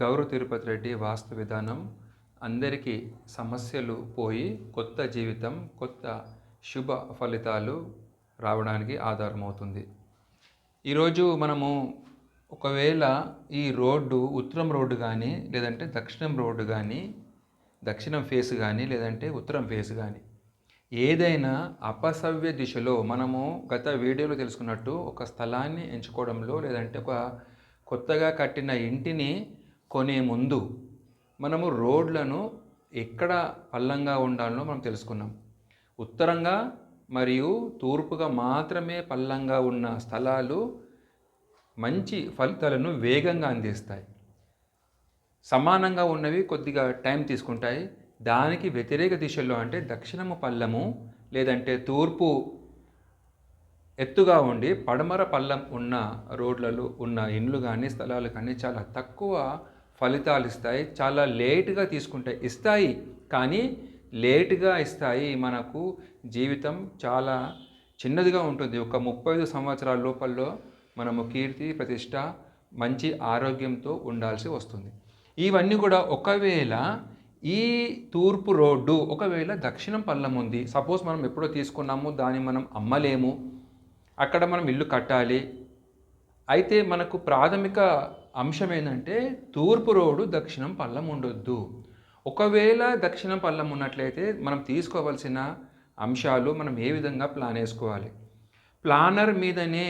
గౌరవ తిరుపతి రెడ్డి వాస్తు విధానం అందరికీ సమస్యలు పోయి కొత్త జీవితం కొత్త శుభ ఫలితాలు రావడానికి ఆధారమవుతుంది. ఈరోజు మనము ఒకవేళ ఈ రోడ్డు ఉత్తరం రోడ్డు కానీ లేదంటే దక్షిణం రోడ్డు కానీ దక్షిణం ఫేస్ కానీ లేదంటే ఉత్తరం ఫేస్ కానీ ఏదైనా అపసవ్య దిశలో మనము గత వీడియోలో తెలుసుకున్నట్టు ఒక స్థలాన్ని ఎంచుకోవడంలో లేదంటే ఒక కొత్తగా కట్టిన ఇంటిని కొనే ముందు మనము రోడ్లను ఎక్కడ పల్లంగా ఉండాలో మనం తెలుసుకున్నాం. ఉత్తరంగా మరియు తూర్పుగా మాత్రమే పల్లంగా ఉన్న స్థలాలు మంచి ఫలితాలను వేగంగా అందిస్తాయి. సమానంగా ఉన్నవి కొద్దిగా టైం తీసుకుంటాయి. దానికి వ్యతిరేక దిశలో అంటే దక్షిణము పల్లము లేదంటే తూర్పు ఎత్తుగా ఉండి పడమర పల్లం ఉన్న రోడ్లలో ఉన్న ఇండ్లు కానీ స్థలాలు కానీ చాలా తక్కువ ఫలితాలు ఇస్తాయి. చాలా లేటుగా తీసుకుంటాయి. ఇస్తాయి. కానీ లేటుగా ఇస్తాయి మనకు జీవితం చాలా చిన్నదిగా ఉంటుంది. ఒక ముప్పై ఐదు సంవత్సరాల లోపల్లో మనము కీర్తి ప్రతిష్ట మంచి ఆరోగ్యంతో ఉండాల్సి వస్తుంది. ఇవన్నీ కూడా ఒకవేళ ఈ తూర్పు రోడ్డు ఒకవేళ దక్షిణం పల్లం ఉంది. సపోజ్ మనం ఎప్పుడో తీసుకున్నాము దాన్ని మనం అమ్మలేము. అక్కడ మనం ఇల్లు కట్టాలి. అయితే మనకు ప్రాథమిక అంశం ఏంటంటే తూర్పు రోడ్డు దక్షిణం పల్లం ఉండొద్దు. ఒకవేళ దక్షిణం పల్లం ఉన్నట్లయితే మనం తీసుకోవాల్సిన అంశాలు మనం ఏ విధంగా ప్లాన్ వేసుకోవాలి? ప్లానర్ మీదనే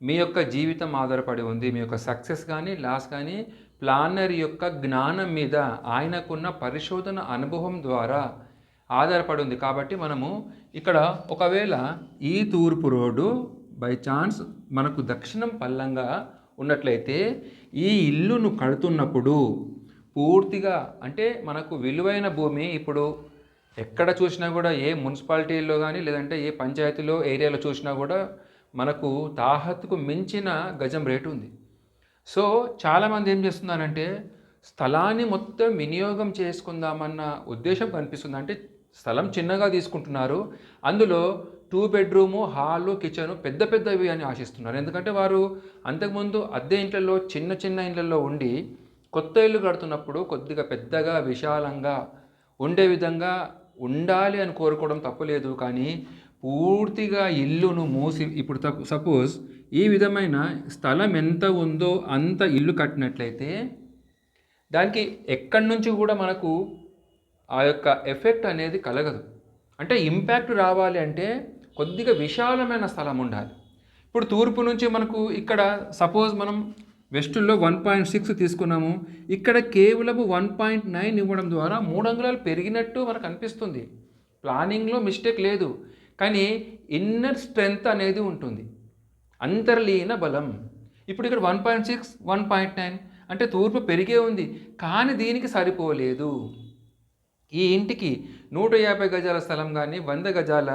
మీ యొక్క జీవితం ఆధారపడి ఉంది మీ యొక్క సక్సెస్ కానీ లాస్ కానీ ప్లానర్ యొక్క జ్ఞానం మీద ఆయనకున్న పరిశోధన అనుభవం ద్వారా ఆధారపడి ఉంది. కాబట్టి మనము ఇక్కడ ఒకవేళ ఈ తూర్పు రోడ్డు బై ఛాన్స్ మనకు దక్షిణం పల్లంగా ఉన్నట్లయితే ఈ ఇల్లును కడుతున్నప్పుడు పూర్తిగా అంటే మనకు విలువైన భూమి ఇప్పుడు ఎక్కడ చూసినా కూడా ఏ మున్సిపాలిటీలో కానీ లేదంటే ఏ పంచాయతీలో ఏరియాలో చూసినా కూడా మనకు తాహత్తుకు మించిన గజం రేటు ఉంది. సో చాలామంది ఏం చేస్తున్నారంటే స్థలాన్ని మొత్తం వినియోగం చేసుకుందామన్న ఉద్దేశం కనిపిస్తుంది. అంటే స్థలం చిన్నగా తీసుకుంటున్నారు. అందులో టూ బెడ్రూము హాలు కిచెను పెద్ద పెద్దవి అని ఆశిస్తున్నారు. ఎందుకంటే వారు అంతకుముందు అద్దె ఇంట్లలో చిన్న చిన్న ఇండ్లలో ఉండి కొత్త ఇల్లు కడుతున్నప్పుడు కొద్దిగా పెద్దగా విశాలంగా ఉండే విధంగా ఉండాలి అని కోరుకోవడం తప్పులేదు కానీ పూర్తిగా ఇల్లును మూసి ఇప్పుడు సపోజ్ ఈ విధమైన స్థలం ఎంత ఉందో అంత ఇల్లు కట్టినట్లయితే దానికి ఎక్కడి నుంచి కూడా మనకు ఆ యొక్క ఎఫెక్ట్ అనేది కలగదు. అంటే ఇంపాక్ట్ రావాలి అంటే కొద్దిగా విశాలమైన స్థలం ఉండాలి. ఇప్పుడు తూర్పు నుంచి మనకు ఇక్కడ సపోజ్ మనం వెస్ట్లో వన్ పాయింట్ సిక్స్ తీసుకున్నాము. ఇక్కడ కేవలం వన్ పాయింట్ నైన్ ఇవ్వడం ద్వారా మూడు అంగుళాలు పెరిగినట్టు మనకు అనిపిస్తుంది. ప్లానింగ్లో మిస్టేక్ లేదు. కానీ ఇన్నర్ స్ట్రెంగ్త్ అనేది ఉంటుంది. అంతర్లీన బలం. ఇప్పుడు ఇక్కడ one point six one point nine అంటే తూర్పు పెరిగే ఉంది. కానీ దీనికి సరిపోలేదు. ఈ ఇంటికి నూట యాభై గజాల స్థలం కానీ వంద గజాల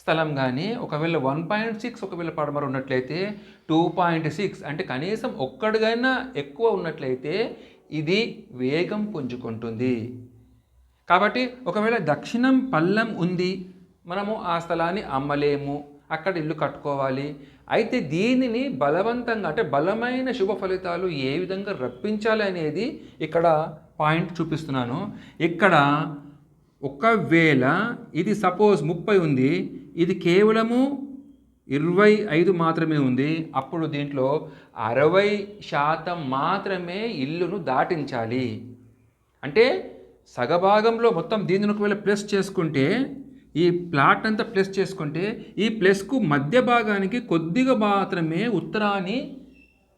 స్థలం కానీ ఒకవేళ వన్ పాయింట్ సిక్స్ ఒకవేళ పడమర ఉన్నట్లయితే టూ పాయింట్ సిక్స్ అంటే కనీసం ఒక్కడికైనా ఎక్కువ ఉన్నట్లయితే ఇది వేగం పుంజుకుంటుంది. కాబట్టి ఒకవేళ దక్షిణం పల్లం ఉంది మనము ఆ స్థలాన్ని అమ్మలేము అక్కడ ఇల్లు కట్టుకోవాలి అయితే దీనిని బలవంతంగా అంటే బలమైన శుభ ఫలితాలు ఏ విధంగా రప్పించాలి అనేది ఇక్కడ పాయింట్ చూపిస్తున్నాను. ఇక్కడ ఒకవేళ ఇది సపోజ్ ముప్పై ఉంది ఇది కేవలము ఇరవై ఐదు మాత్రమే ఉంది అప్పుడు దీంట్లో అరవై శాతం మాత్రమే ఇల్లును దాటించాలి. అంటే సగభాగంలో మొత్తం దీనిని ఒకవేళ ప్లస్ చేసుకుంటే ఈ ప్లాట్ అంతా ప్లస్ చేసుకుంటే ఈ ప్లస్కు మధ్య భాగానికి కొద్దిగా మాత్రమే ఉత్తరాన్ని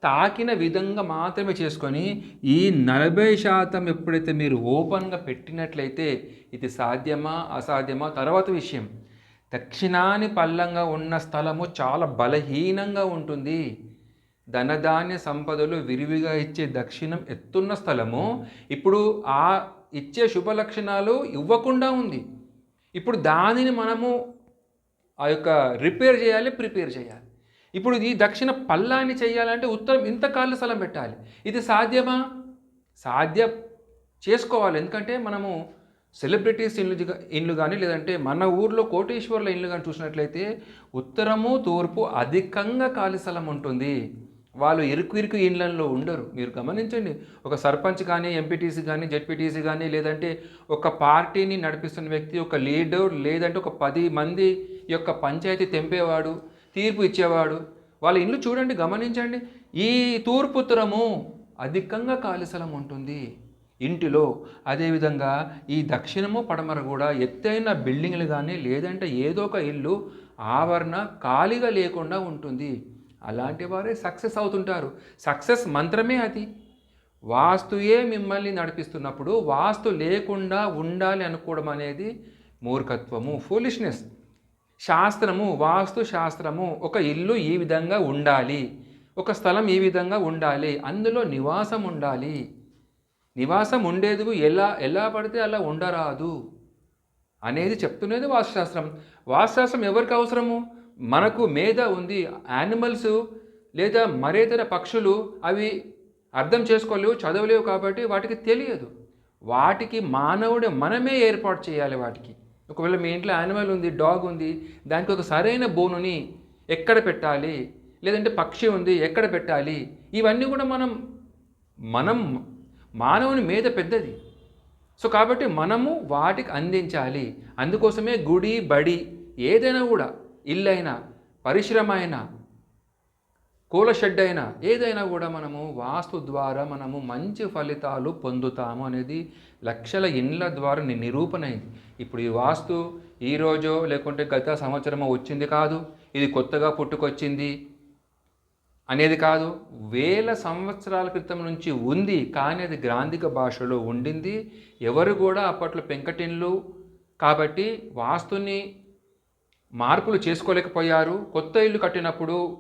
తాకిన విధంగా మాత్రమే చేసుకొని ఈ నలభై శాతం ఎప్పుడైతే మీరు ఓపెన్గా పెట్టినట్లయితే ఇది సాధ్యమా అసాధ్యమా? తర్వాత విషయం. దక్షిణాని పల్లంగా ఉన్న స్థలము చాలా బలహీనంగా ఉంటుంది. ధనధాన్య సంపదలు విరివిగా ఇచ్చే దక్షిణం ఎత్తున్న స్థలము. ఇప్పుడు ఆ ఇచ్చే శుభ లక్షణాలు ఇవ్వకుండా ఉంది. ఇప్పుడు దానిని మనము ఆ యొక్క రిపేర్ చేయాలి ప్రిపేర్ చేయాలి. ఇప్పుడు ఈ దక్షిణ పల్లాన్ని చేయాలంటే ఉత్తరం ఇంత కాళ్ళ స్థలం పెట్టాలి. ఇది సాధ్యమా? సాధ్య చేసుకోవాలి. ఎందుకంటే మనము సెలబ్రిటీస్ ఇల్లు ఇండ్లు ఇల్లు కానీ లేదంటే మన ఊర్లో కోటేశ్వర్ల ఇల్లు కానీ చూసినట్లయితే ఉత్తరము తూర్పు అధికంగా ఖాళీ స్థలం ఉంటుంది. వాళ్ళు ఇరుకు ఇరుకు ఇండ్లలో ఉండరు. మీరు గమనించండి. ఒక సర్పంచ్ కానీ ఎంపీటీసీ కానీ జెడ్పీటీసీ కానీ లేదంటే ఒక పార్టీని నడిపిస్తున్న వ్యక్తి ఒక లీడర్ లేదంటే ఒక పది మంది యొక్క పంచాయతీ తెంపేవాడు తీర్పు ఇచ్చేవాడు. వాళ్ళ ఇల్లు చూడండి గమనించండి. ఈ తూర్పుత్తరము అధికంగా ఖాళీ స్థలం ఉంటుంది. ఇంటిలో అదేవిధంగా ఈ దక్షిణము పడమర కూడా ఎత్తైన బిల్డింగ్లు కానీ లేదంటే ఏదో ఒక ఇల్లు ఆవరణ ఖాళీగా లేకుండా ఉంటుంది. అలాంటి వారే సక్సెస్ అవుతుంటారు. సక్సెస్ మంత్రమే అది. వాస్తుయే మిమ్మల్ని నడిపిస్తున్నప్పుడు వాస్తు లేకుండా ఉండాలి అనుకోవడం అనేది మూర్ఖత్వము ఫూలిష్నెస్. శాస్త్రము వాస్తు శాస్త్రము ఒక ఇల్లు ఈ విధంగా ఉండాలి ఒక స్థలం ఏ విధంగా ఉండాలి అందులో నివాసం ఉండాలి. నివాసం ఉండేది ఎలా ఎలా పడితే అలా ఉండరాదు అనేది చెప్తున్నది వాస్తుశాస్త్రం. వాస్తుశాస్త్రం ఎవరికి అవసరము? మనకు మేధ ఉంది యానిమల్స్ లేదా మరేతర పక్షులు అవి అర్థం చేసుకోలేవు చదవలేవు కాబట్టి వాటికి తెలియదు. వాటికి మానవుడే మనమే ఏర్పాటు చేయాలి వాటికి. ఒకవేళ మీ ఇంట్లో యానిమల్ ఉంది డాగ్ ఉంది దానికి ఒక సరైన బోనుని ఎక్కడ పెట్టాలి? లేదంటే పక్షి ఉంది ఎక్కడ పెట్టాలి? ఇవన్నీ కూడా మనం మనం మానవుని మీద పెద్దది. సో కాబట్టి మనము వాటికి అందించాలి. అందుకోసమే గుడి బడి ఏదైనా కూడా ఇల్లైనా పరిశ్రమ అయినా కూల షెడ్ అయినా ఏదైనా కూడా మనము వాస్తు ద్వారా మనము మంచి ఫలితాలు పొందుతాము అనేది లక్షల ఇండ్ల ద్వారా ని- నిరూపణ అయింది ఇప్పుడు ఈ వాస్తు ఈ లేకుంటే గత సంవత్సరమో వచ్చింది కాదు ఇది కొత్తగా పుట్టుకొచ్చింది అనేది కాదు. వేల సంవత్సరాల క్రితం నుంచి ఉంది కానీ అది గ్రాంధిక భాషలో ఉండింది. ఎవరు కూడా అప్పట్లో పెంకటిన్లు కాబట్టి వాస్తుని మార్పులు చేసుకోలేకపోయారు. కొత్త ఇల్లు కట్టినప్పుడు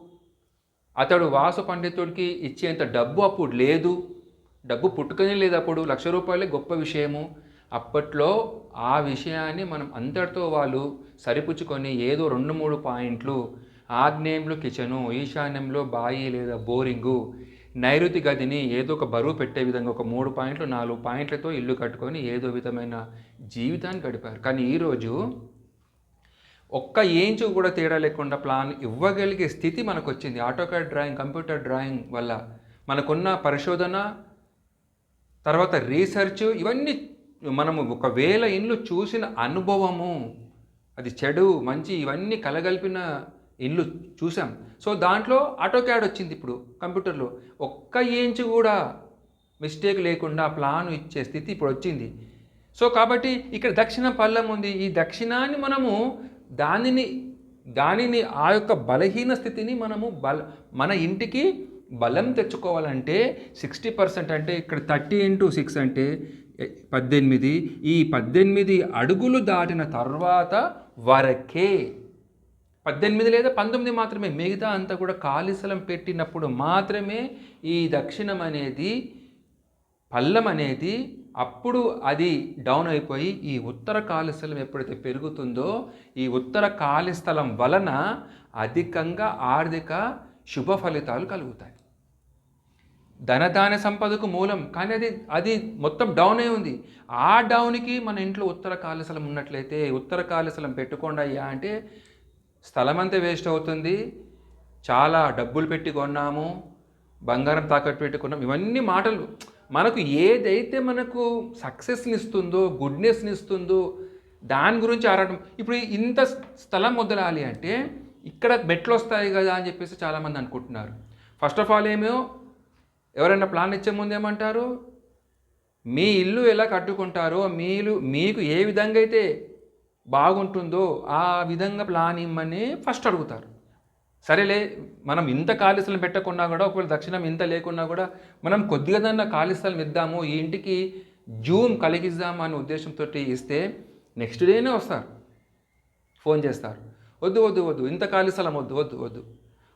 అతడు వాసు పండితుడికి ఇచ్చేంత డబ్బు అప్పుడు లేదు. డబ్బు పుట్టుకనే లేదు అప్పుడు. లక్ష రూపాయలే గొప్ప విషయము. అప్పట్లో ఆ విషయాన్ని మనం అంతటితో వాళ్ళు సరిపుచ్చుకొని ఏదో రెండు మూడు పాయింట్లు ఆగ్నేయంలో కిచెను ఈశాన్యంలో బాయి లేదా బోరింగు నైరుతి గదిని ఏదో ఒక బరువు పెట్టే విధంగా ఒక మూడు పాయింట్లు నాలుగు పాయింట్లతో ఇల్లు కట్టుకొని ఏదో విధమైన జీవితాన్ని గడిపారు. కానీ ఈరోజు ఒక్క ఏంచు కూడా తేడా లేకుండా ప్లాన్ ఇవ్వగలిగే స్థితి మనకు వచ్చింది ఆటోకాడ్ డ్రాయింగ్ కంప్యూటర్ డ్రాయింగ్ వల్ల మనకున్న పరిశోధన తర్వాత రీసెర్చ్ ఇవన్నీ మనము ఒకవేళ ఇండ్లు చూసిన అనుభవము. అది చెడు మంచి ఇవన్నీ కలగలిపిన ఇల్లు చూసాం. సో దాంట్లో ఆటోక్యాడ్ వచ్చింది ఇప్పుడు కంప్యూటర్లో. ఒక్క ఏంచు కూడా మిస్టేక్ లేకుండా ప్లాన్ ఇచ్చే స్థితి ఇప్పుడు వచ్చింది. సో కాబట్టి ఇక్కడ దక్షిణ పల్లం ఉంది. ఈ దక్షిణాన్ని మనము దానిని దానిని ఆ యొక్క బలహీన స్థితిని మనము బల మన ఇంటికి బలం తెచ్చుకోవాలంటే సిక్స్టీ పర్సెంట్ అంటే ఇక్కడ థర్టీ ఇంటూ సిక్స్ అంటే పద్దెనిమిది. ఈ పద్దెనిమిది అడుగులు దాటిన తర్వాత వరకే పద్దెనిమిది లేదా పంతొమ్మిది మాత్రమే మిగతా అంతా కూడా కాలిసలం పెట్టినప్పుడు మాత్రమే ఈ దక్షిణం అనేది పల్లం అనేది అప్పుడు అది డౌన్ అయిపోయి ఈ ఉత్తర కాలుస్థలం ఎప్పుడైతే పెరుగుతుందో ఈ ఉత్తర కాలుస్థలం వలన అధికంగా ఆర్థిక శుభ ఫలితాలు కలుగుతాయి. ధనదాన సంపదకు మూలం. కానీ అది అది మొత్తం డౌన్ అయి ఉంది. ఆ డౌన్కి మన ఇంట్లో ఉత్తర కాళశలం ఉన్నట్లయితే ఉత్తర ఖాళీ పెట్టుకోండి అయ్యా అంటే స్థలం అంతా వేస్ట్ అవుతుంది. చాలా డబ్బులు పెట్టి కొన్నాము బంగారం తాకట్టు పెట్టుకున్నాం ఇవన్నీ మాటలు. మనకు ఏదైతే మనకు సక్సెస్ని ఇస్తుందో గుడ్నెస్ని ఇస్తుందో దాని గురించి ఆరాటం. ఇప్పుడు ఇంత స్థలం వదలాలి అంటే ఇక్కడ మెట్లు వస్తాయి కదా అని చెప్పేసి చాలామంది అనుకుంటున్నారు. ఫస్ట్ ఆఫ్ ఆల్ ఏమో ఎవరైనా ప్లాన్ ఇచ్చే ముందు ఏమంటారు మీ ఇల్లు ఎలా కట్టుకుంటారో మీరు మీకు ఏ విధంగా అయితే బాగుంటుందో ఆ విధంగా ప్లాన్ ఇమ్మని ఫస్ట్ అడుగుతారు. సరేలే మనం ఇంత ఖాళీ స్థలం పెట్టకున్నా కూడా ఒకవేళ దక్షిణం ఇంత లేకున్నా కూడా మనం కొద్దిగా దాన్ని ఖాళీ స్థలం ఇద్దాము ఈ ఇంటికి జూమ్ కలిగిద్దాము అనే ఉద్దేశంతో ఇస్తే నెక్స్ట్ డేనే వస్తారు. ఫోన్ చేస్తారు. వద్దు వద్దు వద్దు ఇంత ఖాళీ స్థలం వద్దు వద్దు వద్దు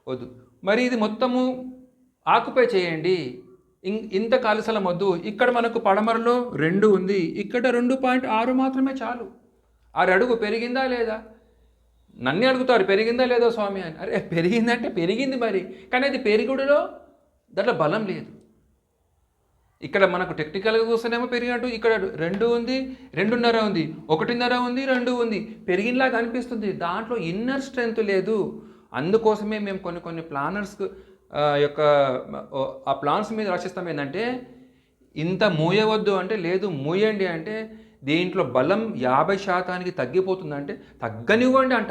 వద్దు. మరి ఇది మొత్తము ఆకుపై చేయండి. ఇంత ఖాళీ వద్దు ఇక్కడ మనకు పడమరలో రెండు ఉంది. ఇక్కడ రెండు పాయింట్ ఆరు మాత్రమే చాలు. ఆరు అడుగు పెరిగిందా లేదా? నన్ను అడుగుతారు పెరిగిందా లేదా స్వామి అని. అరే పెరిగిందంటే పెరిగింది మరి. కానీ అది పెరుగుడులో దాంట్లో బలం లేదు. ఇక్కడ మనకు టెక్నికల్గా చూస్తేనేమో పెరిగినట్టు. ఇక్కడ రెండు ఉంది రెండున్నర ఉంది ఒకటిన్నర ఉంది రెండు ఉంది. పెరిగినలాగా అనిపిస్తుంది. దాంట్లో ఇన్నర్ స్ట్రెంగ్త్ లేదు. అందుకోసమే మేము కొన్ని కొన్ని ప్లానర్స్ యొక్క ఆ ప్లాన్స్ మీద రాసిస్తాం ఏంటంటే ఇంత మూయవద్దు అంటే లేదు మూయండి అంటే దీంట్లో బలం యాభై శాతానికి తగ్గిపోతుందంటే తగ్గనివ్వండి అంట.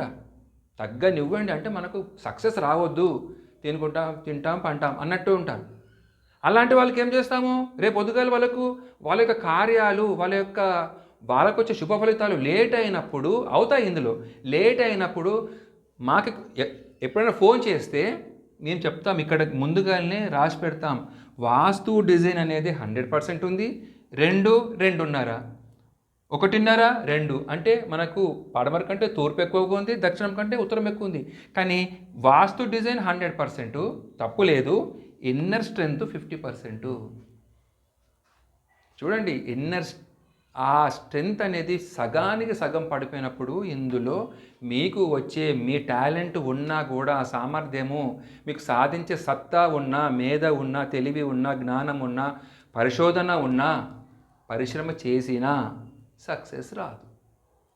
తగ్గనివ్వండి అంటే మనకు సక్సెస్ రావద్దు. తినుకుంటాం తింటాం పంటాం అన్నట్టు ఉంటాం. అలాంటి వాళ్ళకి ఏం చేస్తాము? రేపు పొద్దుగాల వాళ్ళకు వాళ్ళ యొక్క కార్యాలు వాళ్ళ యొక్క వాళ్ళకు వచ్చే శుభ ఫలితాలు లేట్ అయినప్పుడు అవుతాయి ఇందులో. లేట్ అయినప్పుడు మాకు ఎ- ఎప్పుడైనా ఫోన్ చేస్తే మేము చెప్తాం ఇక్కడ ముందుగానే రాసి పెడతాం. వాస్తు డిజైన్ అనేది హండ్రెడ్ పర్సెంట్ ఉంది. రెండు రెండున్నర. ఒకటిన్నర రెండు. అంటే మనకు పడమర కంటే తూర్పు ఎక్కువగా ఉంది దక్షిణం కంటే ఉత్తరం ఎక్కువ ఉంది. కానీ వాస్తు డిజైన్ హండ్రెడ్ పర్సెంట్. తప్పు లేదు. Inner strength fifty percent. చూడండి ఇన్నర్ ఆ స్ట్రెంగ్త్ అనేది సగానికి సగం పడిపోయినప్పుడు ఇందులో మీకు వచ్చే మీ టాలెంట్ ఉన్నా కూడా ఆ సామర్థ్యము మీకు సాధించే సత్తా ఉన్నా మేధ ఉన్నా తెలివి ఉన్నా జ్ఞానం ఉన్నా పరిశోధన ఉన్నా పరిశ్రమ చేసినా సక్సెస్ రాదు.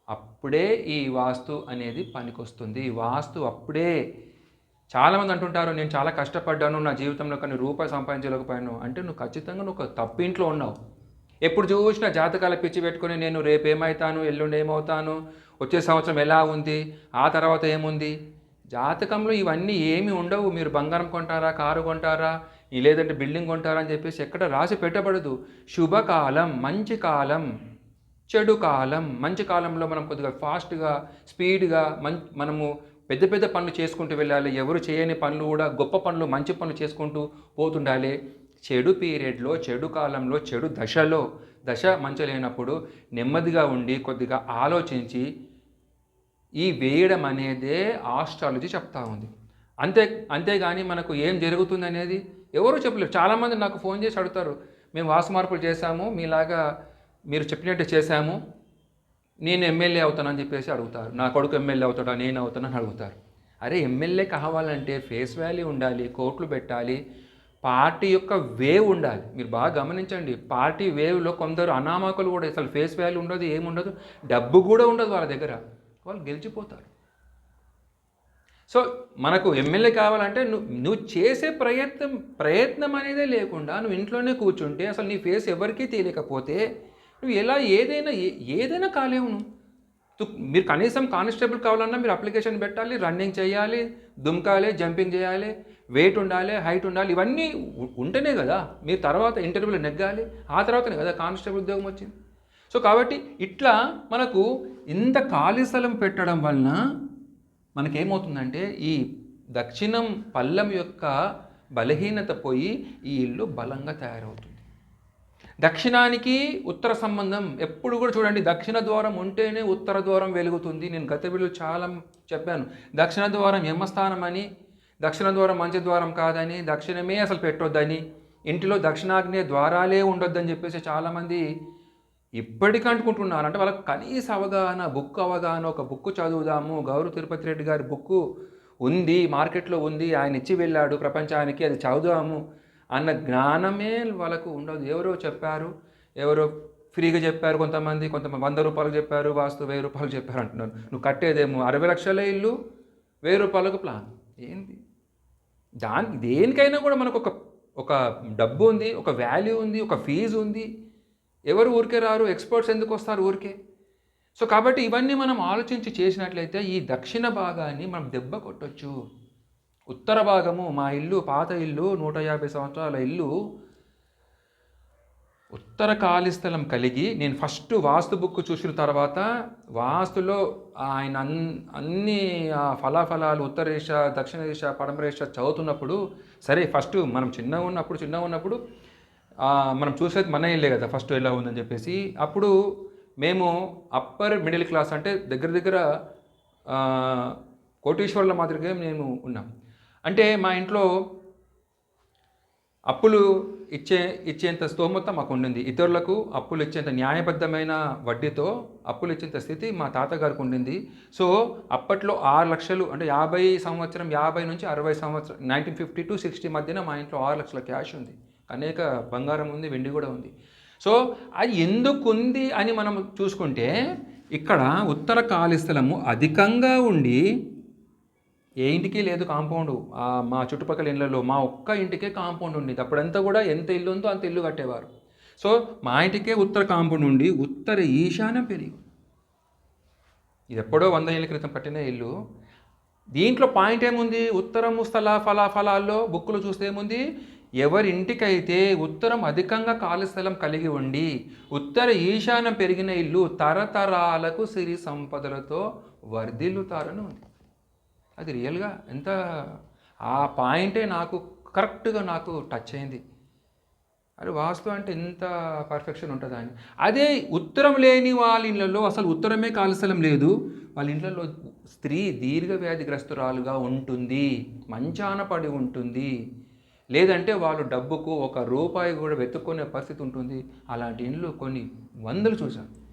అప్పుడే ఈ వాస్తు అనేది పనికొస్తుంది. వాస్తు అప్పుడే చాలామంది అంటుంటారు నేను చాలా కష్టపడ్డాను నా జీవితంలో కానీ రూపాయి సంపాదించలేకపోయాను. అంటే నువ్వు ఖచ్చితంగా నువ్వు ఒక తప్పింట్లో ఉన్నావు. ఎప్పుడు చూసినా జాతకాల పిచ్చి పెట్టుకొని నేను రేపు ఏమవుతాను ఎల్లుండి ఏమవుతాను వచ్చే సంవత్సరం ఎలా ఉంది ఆ తర్వాత ఏముంది? జాతకంలో ఇవన్నీ ఏమి ఉండవు. మీరు బంగారం కొంటారా కారు కొంటారా లేదంటే బిల్డింగ్ కొంటారా అని చెప్పేసి ఎక్కడ రాసి పెట్టబడదు. శుభకాలం మంచి కాలం చెడు కాలం. మంచి కాలంలో మనం కొద్దిగా ఫాస్ట్గా స్పీడ్గా మం మనము పెద్ద పెద్ద పనులు చేసుకుంటూ వెళ్ళాలి. ఎవరు చేయని పనులు కూడా గొప్ప పనులు మంచి పనులు చేసుకుంటూ పోతుండాలి. చెడు పీరియడ్లో చెడు కాలంలో చెడు దశలో దశ మంచి లేనప్పుడు నెమ్మదిగా ఉండి కొద్దిగా ఆలోచించి ఈ వేయడం అనేదే ఆస్ట్రాలజీ చెప్తా ఉంది. అంతే అంతేగాని మనకు ఏం జరుగుతుంది అనేది ఎవరు చెప్పలేరు. చాలామంది నాకు ఫోన్ చేసి అడుగుతారు మేము వాసు మార్పులు చేశాము మీలాగా మీరు చెప్పినట్టు చేశాము నేను ఎమ్మెల్యే అవుతానని చెప్పేసి అడుగుతారు. నా కొడుకు ఎమ్మెల్యే అవుతాడా నేను అవుతానని అడుగుతారు. అరే ఎమ్మెల్యే కావాలంటే ఫేస్ వాల్యూ ఉండాలి కోట్లు పెట్టాలి పార్టీ యొక్క వేవ్ ఉండాలి. మీరు బాగా గమనించండి. పార్టీ వేవ్లో కొందరు అనామకులు కూడా అసలు ఫేస్ వాల్యూ ఉండదు ఏముండదు డబ్బు కూడా ఉండదు వాళ్ళ దగ్గర. వాళ్ళు గెలిచిపోతారు. సో మనకు ఎమ్మెల్యే కావాలంటే నువ్వు నువ్వు చేసే ప్రయత్నం ప్రయత్నం అనేదే లేకుండా నువ్వు ఇంట్లోనే కూర్చుంటే అసలు నీ ఫేస్ ఎవరికీ తెలియకపోతే నువ్వు ఎలా ఏదైనా ఏ- ఏదైనా కాలేవు నువ్వు. తు- మీరు కనీసం కానిస్టేబుల్ కావాలన్నా మీరు అప్లికేషన్ పెట్టాలి రన్నింగ్ చేయాలి దుమ్కాలి జంపింగ్ చేయాలి. వెయిట్ ఉండాలి హైట్ ఉండాలి ఇవన్నీ ఉంటేనే కదా మీరు తర్వాత ఇంటర్వ్యూలో నెగ్గాలి ఆ తర్వాతనే కదా కానిస్టేబుల్ ఉద్యోగం వచ్చింది. సో కాబట్టి ఇట్లా మనకు ఇంత ఖాళీ స్థలం పెట్టడం వలన మనకేమవుతుందంటే ఈ దక్షిణం పల్లం యొక్క బలహీనత పోయి ఈ ఇల్లు బలంగా తయారవుతుంది. దక్షిణానికి ఉత్తర సంబంధం ఎప్పుడు కూడా చూడండి దక్షిణ ద్వారం ఉంటేనే ఉత్తర ద్వారం వెలుగుతుంది. నేను గత వీళ్ళు చాలా చెప్పాను దక్షిణ ద్వారం యమస్థానం అని దక్షిణ ద్వారం మంచి ద్వారం కాదని దక్షిణమే అసలు పెట్టొద్దని ఇంటిలో దక్షిణాగ్నే ద్వారాలే ఉండొద్దని చెప్పేసి చాలామంది ఇప్పటికీ అనుకుంటున్నారు అంటే వాళ్ళకి కనీస అవగాహన బుక్ అవగాహన ఒక బుక్ చదువుదాము. గౌరవ తిరుపతి రెడ్డి గారి బుక్ ఉంది మార్కెట్లో ఉంది ఆయన ఇచ్చి వెళ్ళాడు ప్రపంచానికి అది చదువుదాము అన్న జ్ఞానమే వాళ్ళకు ఉండదు. ఎవరో చెప్పారు ఎవరో ఫ్రీగా చెప్పారు కొంతమంది కొంతమంది వంద రూపాయలు చెప్పారు వాస్తు వెయ్యి రూపాయలు చెప్పారు అంటున్నారు. నువ్వు కట్టేదేమో అరవై లక్షల ఇల్లు వెయ్యి రూపాయలకు ప్లాన్. ఏంది? దాని దేనికైనా కూడా మనకు ఒక ఒక డబ్బు ఉంది ఒక వాల్యూ ఉంది ఒక ఫీజు ఉంది. ఎవరు ఊరికే రారు ఎక్స్పర్ట్స్ ఎందుకు వస్తారు ఊరికే? సో కాబట్టి ఇవన్నీ మనం ఆలోచించి చేసినట్లయితే ఈ దక్షిణ భాగాన్ని మనం దెబ్బ కొట్టొచ్చు. ఉత్తర భాగము మా ఇల్లు పాత ఇల్లు నూట యాభై సంవత్సరాల ఇల్లు ఉత్తర ఖాళీ స్థలం కలిగి నేను ఫస్ట్ వాస్తు బుక్ చూసిన తర్వాత వాస్తులో ఆయన అన్ అన్ని ఫలాఫలాలు ఉత్తర దిశ దక్షిణ దిశ పడమర దిశ చదువుతున్నప్పుడు సరే ఫస్ట్ మనం చిన్నగా ఉన్నప్పుడు చిన్నగా ఉన్నప్పుడు మనం చూసేది మన ఇల్లే కదా ఫస్ట్ ఎలా ఉందని చెప్పేసి. అప్పుడు మేము అప్పర్ మిడిల్ క్లాస్ అంటే దగ్గర దగ్గర కోటీశ్వర్ల మాదిరిగా మేము ఉన్నాం. అంటే మా ఇంట్లో అప్పులు ఇచ్చే ఇచ్చేంత స్తోమత మాకు ఉండింది ఇతరులకు అప్పులు ఇచ్చేంత న్యాయబద్ధమైన వడ్డీతో అప్పులు ఇచ్చేంత స్థితి మా తాతగారికి ఉండింది సో అప్పట్లో ఆరు లక్షలు అంటే యాభై సంవత్సరం యాభై నుంచి అరవై సంవత్సరం నైన్టీన్ ఫిఫ్టీ టు సిక్స్టీ మధ్యన మా ఇంట్లో ఆరు లక్షల క్యాష్ ఉంది. అనేక బంగారం ఉంది వెండి కూడా ఉంది. సో అది ఎందుకు ఉంది అని మనం చూసుకుంటే ఇక్కడ ఉత్తర ఖాళీ స్థలము అధికంగా ఉండి ఏ ఇంటికి లేదు కాంపౌండ్. మా చుట్టుపక్కల ఇళ్ళలో మా ఒక్క ఇంటికే కాంపౌండ్ ఉండేది. అప్పుడంతా కూడా ఎంత ఇల్లు ఉందో అంత ఇల్లు కట్టేవారు. సో మా ఇంటికే ఉత్తర కాంపౌండ్ ఉండి ఉత్తర ఈశాన్యం పెరిగి. ఇది ఎప్పుడో వంద ఏళ్ళ క్రితం కట్టిన ఇల్లు. దీంట్లో పాయింట్ ఏముంది? ఉత్తరము స్థల ఫల ఫలాల్లో బుక్కులు చూస్తే ఏముంది? ఎవరి ఇంటికైతే ఉత్తరం అధికంగా ఖాళీ స్థలం కలిగి ఉండి ఉత్తర ఈశాన్యం పెరిగిన ఇల్లు తరతరాలకు సిరి సంపదలతో వర్ధిల్లుతారని ఉంది. అది రియల్గా ఎంత ఆ పాయింటే నాకు కరెక్ట్గా నాకు టచ్ అయింది. అది వాస్తు అంటే ఎంత పర్ఫెక్షన్ ఉంటుందా అని అదే ఉత్తరం లేని వాళ్ళ ఇళ్ళల్లో అసలు ఉత్తరమే కాలస్థలం లేదు. వాళ్ళ ఇళ్ళల్లో స్త్రీ దీర్ఘ వ్యాధిగ్రస్తురాలుగా ఉంటుంది. మంచాన పడి ఉంటుంది. లేదంటే వాళ్ళు డబ్బుకు ఒక రూపాయి కూడా వెతుక్కునే పరిస్థితి ఉంటుంది. అలాంటి ఇండ్లు కొన్ని వందలు చూశాను.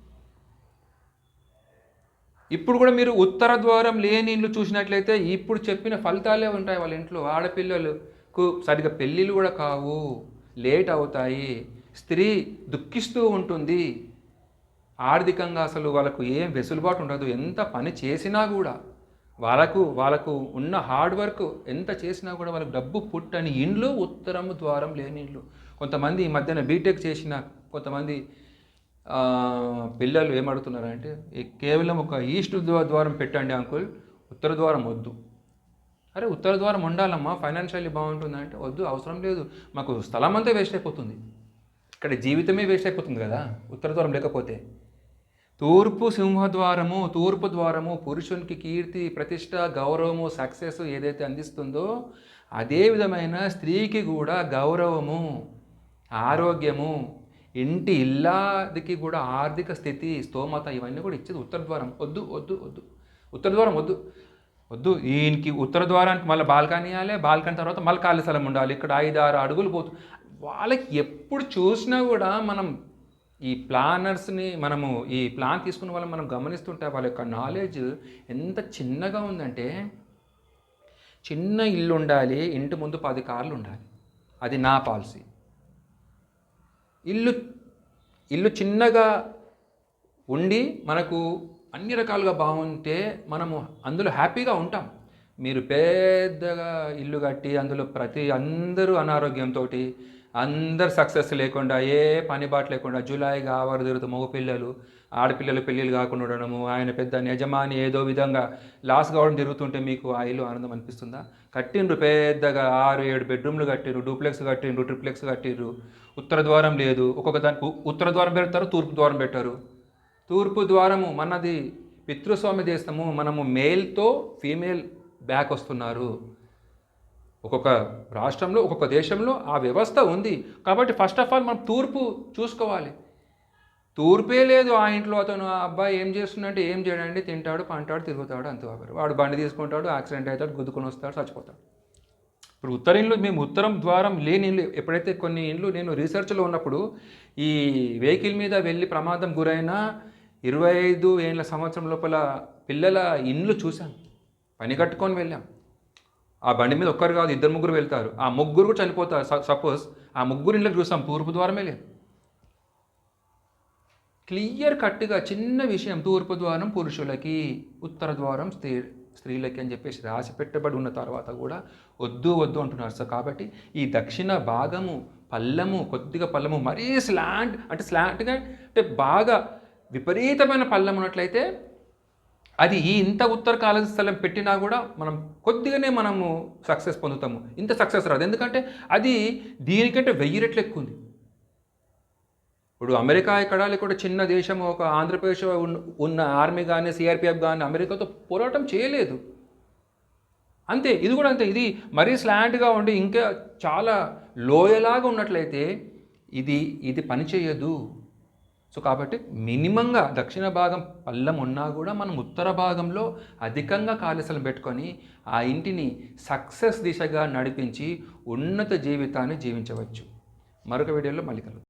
ఇప్పుడు కూడా మీరు ఉత్తర ద్వారం లేని ఇండ్లు చూసినట్లయితే ఇప్పుడు చెప్పిన ఫలితాలే ఉంటాయి వాళ్ళ ఇంట్లో. ఆడపిల్లలకు సరిగ్గా పెళ్ళిళ్ళు కూడా కావు. లేట్ అవుతాయి. స్త్రీ దుఃఖిస్తూ ఉంటుంది. ఆర్థికంగా అసలు వాళ్ళకు ఏం వెసులుబాటు ఉండదు. ఎంత పని చేసినా కూడా వాళ్ళకు వాళ్ళకు ఉన్న హార్డ్ వర్క్ ఎంత చేసినా కూడా వాళ్ళకు డబ్బు పుట్టని ఇండ్లు ఉత్తరము ద్వారం లేని ఇండ్లు. కొంతమంది ఈ మధ్యన బీటెక్ చేసిన కొంతమంది పిల్లలు ఏమడుతున్నారంటే కేవలం ఒక ఈస్ట్ ద్వారం పెట్టండి అంకుల్ ఉత్తర ద్వారం వద్దు. అరే ఉత్తర ద్వారం ఉండాలమ్మా ఫైనాన్షియల్లీ బాగుంటుంది అంటే వద్దు అవసరం లేదు. మాకు స్థలం అంతా వేస్ట్ అయిపోతుంది. ఇక్కడ జీవితమే వేస్ట్ అయిపోతుంది కదా ఉత్తర ద్వారం లేకపోతే. తూర్పు సింహద్వారము తూర్పు ద్వారము పురుషునికి కీర్తి ప్రతిష్ట గౌరవము సక్సెస్ ఏదైతే అందిస్తుందో అదే విధమైన స్త్రీకి కూడా గౌరవము ఆరోగ్యము. ఇంటి ఇల్లాదికి కూడా ఆర్థిక స్థితి స్తోమత ఇవన్నీ కూడా ఇచ్చేది ఉత్తర ద్వారం. వద్దు వద్దు వద్దు. ఉత్తర ద్వారం వద్దు. వద్దు. ఈయనకి ఉత్తర ద్వారానికి మళ్ళీ బాల్కనీ ఇవ్వాలి బాల్కనీ తర్వాత మళ్ళీ ఖాళీ స్థలం ఉండాలి. ఇక్కడ ఐదు ఆరు అడుగులు పోతు. వాళ్ళకి ఎప్పుడు చూసినా కూడా మనం ఈ ప్లానర్స్ని మనము ఈ ప్లాన్ తీసుకున్న వాళ్ళని మనం గమనిస్తుంటే వాళ్ళ యొక్క నాలెడ్జ్ ఎంత చిన్నగా ఉందంటే చిన్న ఇల్లు ఉండాలి ఇంటి ముందు పది కార్లు ఉండాలి. అది నా పాలసీ. ఇల్లు ఇల్లు చిన్నగా ఉండి మనకు అన్ని రకాలుగా బాగుంటే మనము అందులో హ్యాపీగా ఉంటాం. మీరు పెద్దగా ఇల్లు కట్టి అందులో ప్రతి అందరూ అనారోగ్యంతో అందరు సక్సెస్ లేకుండా ఏ పని బాట లేకుండా జూలైగా ఆవారు తిరుగుతూ మగ పిల్లలు ఆడపిల్లలు పెళ్ళిళ్ళు కాకుండా ఉండడము ఆయన పెద్ద యజమాని ఏదో విధంగా లాస్ కావడం జరుగుతుంటే మీకు ఆ ఇల్లు ఆనందం అనిపిస్తుందా? కట్టిండ్రు పెద్దగా ఆరు ఏడు బెడ్రూమ్లు కట్టిండ్రు డూప్లెక్స్ కట్టిండ్రు ట్రిప్లెక్స్ కట్టిండ్రు. ఉత్తర ద్వారం లేదు ఒక్కొక్క దానికి ఉత్తర ద్వారం పెడతారు తూర్పు ద్వారం పెట్టారు. తూర్పు ద్వారము మనది పితృస్వామి దేశము మనము మేల్తో ఫీమేల్ బ్యాక్ వస్తున్నారు. ఒక్కొక్క రాష్ట్రంలో ఒక్కొక్క దేశంలో ఆ వ్యవస్థ ఉంది. కాబట్టి ఫస్ట్ ఆఫ్ ఆల్ మనం తూర్పు చూసుకోవాలి. తూర్పే లేదు ఆ ఇంట్లో అతను. ఆ అబ్బాయి ఏం చేస్తున్నాడంటే ఏం చేయడండి? తింటాడు పంటాడు తిరుగుతాడు అంతే వాడు వాడు బండి తీసుకుంటాడు యాక్సిడెంట్ అవుతాడు గుద్దుకొని వస్తాడు చచ్చిపోతాడు. ఇప్పుడు ఉత్తర ఇండ్లు మేము ఉత్తరం ద్వారం లేని ఇండ్లు ఎప్పుడైతే కొన్ని ఇండ్లు నేను రీసెర్చ్లో ఉన్నప్పుడు ఈ వెహికల్ మీద వెళ్ళి ప్రమాదం గురైన ఇరవై ఐదు ఏళ్ళ సంవత్సరం లోపల పిల్లల ఇండ్లు చూసాం పని కట్టుకొని వెళ్ళాం. ఆ బండి మీద ఒక్కరు కాదు ఇద్దరు ముగ్గురు వెళ్తారు. ఆ ముగ్గురు కూడా చనిపోతారు. సపోజ్ ఆ ముగ్గురు ఇండ్లకు చూసాం. తూర్పు ద్వారమే లేదు. క్లియర్ కట్గా చిన్న విషయం తూర్పు ద్వారం పురుషులకి ఉత్తర ద్వారం స్త్రీ స్త్రీలకి అని చెప్పేసి రాసి పెట్టబడి ఉన్న తర్వాత కూడా వద్దు వద్దు అంటున్నారు సార్. కాబట్టి ఈ దక్షిణ భాగము పల్లము కొద్దిగా పల్లము మరీ స్లాంట్ అంటే స్లాంట్గా అంటే బాగా విపరీతమైన పల్లం ఉన్నట్లయితే అది ఈ ఇంత ఉత్తర కాల స్థలం పెట్టినా కూడా మనం కొద్దిగానే మనము సక్సెస్ పొందుతాము. ఇంత సక్సెస్ రాదు. ఎందుకంటే అది దీనికంటే వెయ్యి రెట్లు ఎక్కువ ఉంది. ఇప్పుడు అమెరికా ఇక్కడ లేకుంటే చిన్న దేశం ఒక ఆంధ్రప్రదేశ్ ఉన్న- ఆర్మీ కానీ సిఆర్పిఎఫ్ కానీ అమెరికాతో పోరాటం చేయలేదు. అంతే ఇది కూడా అంతే. ఇది మరీ స్లాంట్గా ఉండి ఇంకా చాలా లోయలాగా ఉన్నట్లయితే ఇది ఇది పని చేయదు. సో కాబట్టి మినిమంగా దక్షిణ భాగం పల్లం ఉన్నా కూడా మనం ఉత్తర భాగంలో అధికంగా కాళేశ్వరం పెట్టుకొని ఆ ఇంటిని సక్సెస్ దిశగా నడిపించి ఉన్నత జీవితాన్ని జీవించవచ్చు. మరొక వీడియోలో మళ్ళీ కలుగుతాం